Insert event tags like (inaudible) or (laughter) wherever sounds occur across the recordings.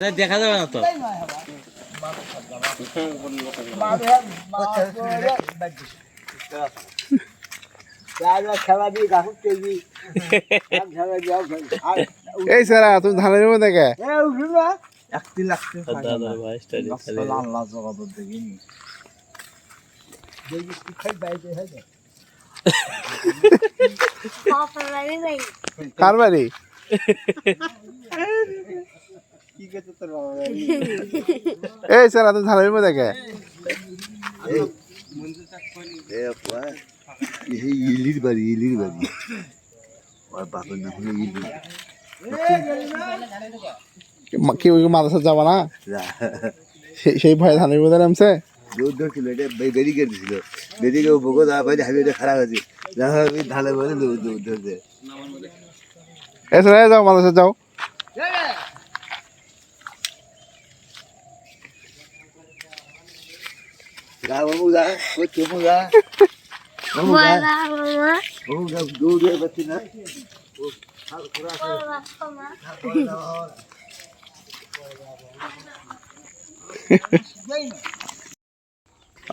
দেখা যাবে না তো। এই স্যার তুমি ধানের মধ্যে দেখে? একটি আল্লাহ জগত দেখিনি কার বাড়ি? (laughs) (laughs) এই স্যার তুমি ধানের মধ্যে দেখে। ইলির বাড়ি ইলির বাড়ি। ওর বাপের নাম হলো ইলি। কি ওই মাদ্রাসা যাবা না? সেই ভয়ে ধানের মধ্যে নামছে? দৌড় ধরছিল এটা ব্যারিকেড দিছিল ব্যারিকেড বকো দা পাইলে হাবি খারাপ আছে ঢালে বলে দৌড় দৌড় ধরছে এই যাও মাদ্রাসা যাও। না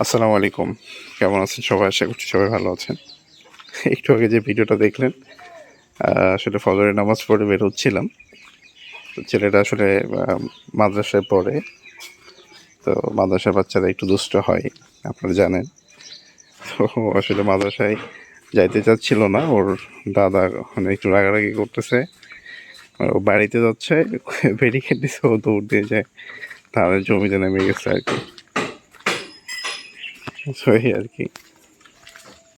আসসালামু আলাইকুম। কেমন আছেন সবাই? আশা করছি সবাই ভালো আছেন। একটু আগে যে ভিডিওটা দেখলেন আসলে ফজরের নামাজ পড়ে বেরোচ্ছিলাম ছেলেটা আসলে মাদ্রাসায় পড়ে। তো মাদ্রাসার বাচ্চারা একটু দুষ্ট হয়, আপনারা জানেন। তো আসলে মাদ্রাসায় যাইতে চাচ্ছিল না, ওর দাদা মানে একটু রাগারাগি করতেছে। ও বাড়িতে যাচ্ছে ব্যারিকেড দিছে ও দৌড় দিয়ে যায় তাহলে জমিতে নেমে গেছে আর কি। তো আর কি।